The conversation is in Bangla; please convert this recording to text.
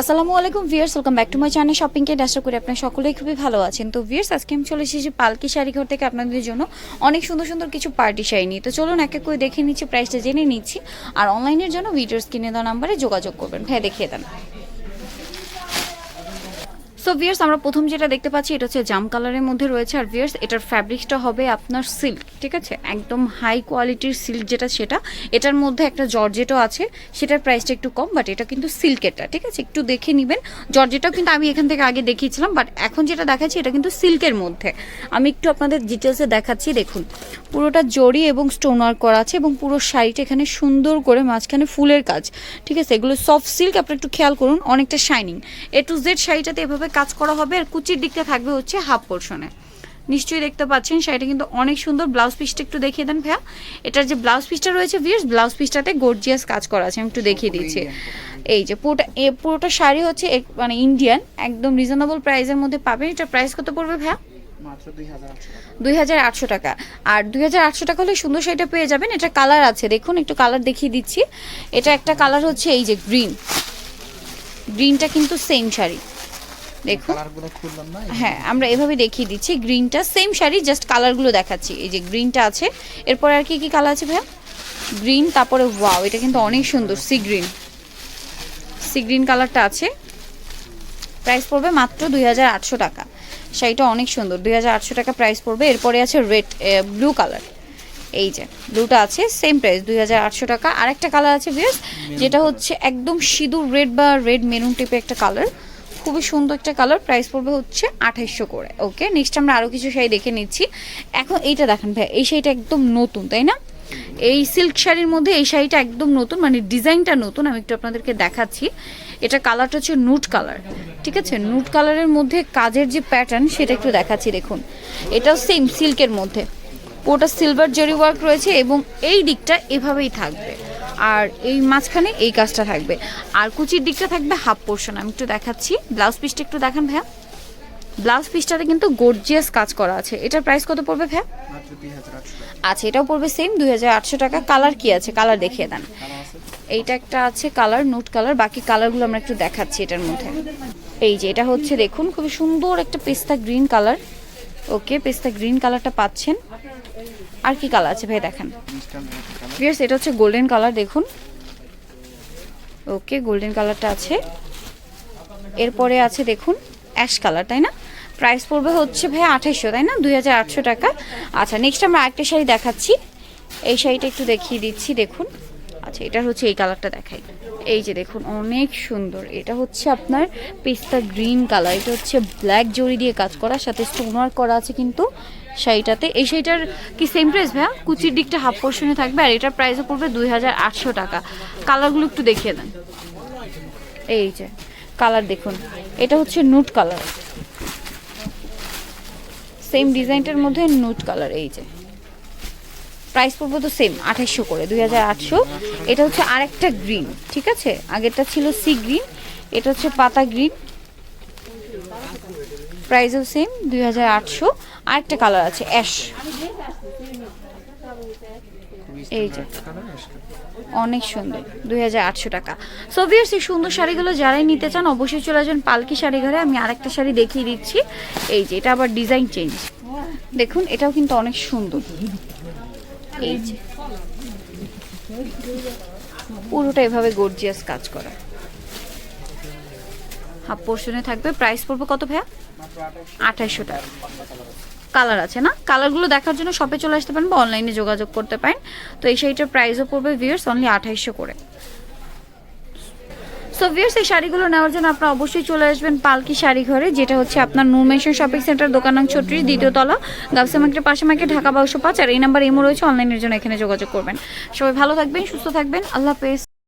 আসসালামু আলাইকুম viewers welcome back to my channel shopping কে আশা করি আপনারা সকলেই খুবই ভালো আছেন। তো ভিয়ার্স আজকে আমি চলে এসেছি পালকি শাড়ি ঘর থেকে আপনাদের জন্য অনেক সুন্দর সুন্দর কিছু পার্টি শাড়ি নিয়ে। তো চলুন এক এক করে দেখে নিচ্ছি প্রাইসটা জেনে নিচ্ছি, আর অনলাইনের জন্য ভিডিওর স্ক্রিনে দেওয়া নাম্বারে যোগাযোগ করবেন। ভাই দেখিয়ে দেন। সো ভিয়ার্স আমরা প্রথম যেটা দেখতে পাচ্ছি, এটা হচ্ছে জাম কালারের মধ্যে রয়েছে। আর ভিয়ার্স এটার ফ্যাব্রিকটা হবে আপনার সিল্ক ঠিক আছে? একদম হাই কোয়ালিটির সিল্ক যেটা, সেটা। এটার মধ্যে একটা জর্জেটও আছে। সেটার প্রাইসটা একটু কম বাট এটা কিন্তু সিল্কেরটা ঠিক আছে? একটু দেখে নেবেন। জর্জেটাও কিন্তু আমি এখান থেকে আগে দেখিয়েছিলাম বাট এখন যেটা দেখাচ্ছি, এটা কিন্তু সিল্কের মধ্যে। আমি একটু আপনাদের ডিটেলসে দেখাচ্ছি, দেখুন। পুরোটা জড়ি এবং স্টোন ওয়ার্ক করা আছে এবং পুরো শাড়িটা এখানে সুন্দর করে মাঝখানে ফুলের কাজ, ঠিক আছে? এগুলো সফট সিল্ক আপনারা একটু খেয়াল করুন, অনেকটা শাইনিং এ টু জেড শাড়িটাতে এভাবে কাজ করা হবে আর কুচির দিকটা থাকবে হচ্ছে হাফ পোর্শনে নিশ্চয়ই দেখতে পাচ্ছেন শাড়িটা কিন্তু অনেক সুন্দর। ব্লাউজ পিসটা একটু দেখিয়ে দেন ভাইয়া। এটার যে ব্লাউজ পিসটা রয়েছে ভিয়ার্স ব্লাউজ পিসটাতে গর্জিয়াস কাজ করা আছে আমি একটু দেখিয়ে দিচ্ছি। এই যে পুরোটা এ পুরোটা শাড়ি হচ্ছে মানে ইন্ডিয়ান একদম রিজনেবল প্রাইসের মধ্যে পাবেন। এটা প্রাইস কত পড়বে ভাইয়া? দুই হাজার আটশো টাকা। আর দুই হাজার আটশো টাকা হলে সুন্দর শাড়িটা পেয়ে যাবেন। এটা কালার আছে দেখুন একটু কালার দেখিয়ে দিচ্ছি। এটা একটা কালার হচ্ছে এই যে গ্রিন গ্রিনটা কিন্তু সেম শাড়ি। দেখুন। হ্যাঁ আমরা এভাবে দেখিয়ে দিচ্ছি গ্রিনটা সেম শাড়ি জাস্ট কালারগুলো দেখাচ্ছি। এই যে গ্রিনটা আছে এরপর আর কি কি কালার আছে ভাইয়া? গ্রিন তারপরে ওয়াও এটা কিন্তু অনেক সুন্দর সি গ্রিন সি গ্রিন কালারটা আছে। প্রাইস পড়বে মাত্র দুই হাজার আটশো টাকা। শাড়িটা অনেক সুন্দর দুই হাজার আটশো টাকা প্রাইস পড়বে। এরপরে আছে রেড ব্লু কালার এই যে ব্লুটা আছে সেম প্রাইস দুই হাজার আটশো টাকা। আরেকটা কালার আছে বেশ যেটা হচ্ছে একদম সিঁদুর রেড বা রেড মেরুন টাইপের একটা কালার খুবই সুন্দর একটা কালার প্রাইস পড়বে হচ্ছে আঠাইশশো করে ওকে নেক্সট আমরা আরও কিছু শাড়ি দেখে নিচ্ছি। এখন এইটা দেখেন ভাই এই শাড়িটা একদম নতুন, তাই না? এই সিল্ক শাড়ির মধ্যে এই শাড়িটা একদম নতুন মানে ডিজাইনটা নতুন, আমি একটু আপনাদেরকে দেখাচ্ছি। এটা কালারটা হচ্ছে নুট কালার ঠিক আছে? নুট কালারের মধ্যে কাজের যে প্যাটার্ন সেটা একটু দেখাচ্ছি, দেখুন। এটাও সেম সিল্কের মধ্যে। পুরোটা সিলভার জরি ওয়ার্ক রয়েছে এবং এই দিকটা এভাবেই থাকবে। আর এই মাঝখানে এই কাজটা থাকবে। আর কুচির দিকটা থাকবে হাফ পোর্শন আমি একটু দেখাচ্ছি। ব্লাউজ পিসটা একটু দেখান ভাইয়া। ব্লাউজ পিসটাতে কিন্তু গর্জিয়াস কাজ করা আছে। এটার প্রাইস কত পড়বে টাকা আচ্ছা এটাও পড়বে সেম দুই হাজার আটশো টাকা। কালার কি আছে? কালার দেখিয়ে দেন। এইটা একটা আছে কালার নোট কালার বাকি কালারগুলো আমরা একটু দেখাচ্ছি এটার মধ্যে। এই যে, এটা হচ্ছে দেখুন, খুবই সুন্দর একটা পেস্তা গ্রিন কালার ওকে, পেস্তা গ্রিন কালারটা পাচ্ছেন। আর কি কালার আছে ভাই, দেখেন। ভিউয়ার্স এটা হচ্ছে গোল্ডেন কালার দেখুন। ওকে গোল্ডেন কালারটা আছে। এরপরে আছে, দেখুন অ্যাশ কালার তাই না? প্রাইস পড়বে হচ্ছে ভাই আঠাইশশো, তাই না? দুই হাজার আটশো টাকা। আচ্ছা নেক্সট আমরা আরেকটা শাড়ি দেখাচ্ছি। এই শাড়িটা একটু দেখিয়ে দিচ্ছি, দেখুন। আচ্ছা এটা হচ্ছে এই কালারটা দেখাই। এই যে দেখুন, অনেক সুন্দর। এটা হচ্ছে আপনার পেস্তা গ্রিন কালার। এটা হচ্ছে ব্ল্যাক জরি দিয়ে কাজ করা, সাথে স্টোন ওয়ার্ক করা আছে কিন্তু শাড়িটাতে। এই শাড়িটার কি সেম প্রাইস ভাইয়া? কুচির দিকটা হাফ পোর্শনে থাকবে আর এটার প্রাইসও পড়বে দুই হাজার আটশো টাকা। কালারগুলো একটু দেখিয়ে দেন। এই যে কালার দেখুন। এটা হচ্ছে নুট কালার সেম ডিজাইনটার মধ্যে নুট কালার এই যে। প্রাইস পড়ব তো সেম আঠাইশশো করে, দুই হাজার আটশো। এটা হচ্ছে আরেকটা গ্রিন ঠিক আছে? আগেরটা ছিল সি গ্রিন এটা হচ্ছে পাতা গ্রিন প্রাইসও সেম দুই হাজার আটশো। আরেকটা কালার আছে অ্যাশ এই যে। অনেক সুন্দর, দুই হাজার আটশো টাকা। সো ভিয়ার্স এই সুন্দর শাড়িগুলো যারাই নিতে চান, অবশ্যই চলে আসবেন পালকি শাড়ি ঘরে। আমি আরেকটা শাড়ি দেখিয়ে দিচ্ছি। এই যে, এটা আবার ডিজাইন চেঞ্জ দেখুন, এটাও কিন্তু অনেক সুন্দর। পুরোটা এভাবে গর্জিয়াস কাজ করা। হাফ পোর্শনে থাকবে। প্রাইস পড়বে কত ভাইয়া? আঠাইশো টাকা। কালার আছে না? কালারগুলো দেখার জন্য শপে চলে আসতে পারেন বা অনলাইনে যোগাযোগ করতে পারেন। তো এই শাড়িটার প্রাইসও পড়বে ভিউয়ার্স অনলি আঠাইশো করে। সো ভিয়ার্স এই শাড়িগুলো নেওয়ার জন্য আপনারা অবশ্যই চলে আসবেন পালকি শাড়ি ঘরে, যেটা হচ্ছে আপনার নূর মেশন শপিং সেন্টার, দোকান নং ছত্রিশ, দ্বিতীয় তলা, গাবসা মার্কেটের পাশে মার্কেট, ঢাকা বাউশো পাঁচ, আর এই নাম্বার এমও রয়েছে, অনলাইনের জন্য এখানে যোগাযোগ করবেন। সবাই ভালো থাকবেন, সুস্থ থাকবেন, আল্লাহ হাফেজ।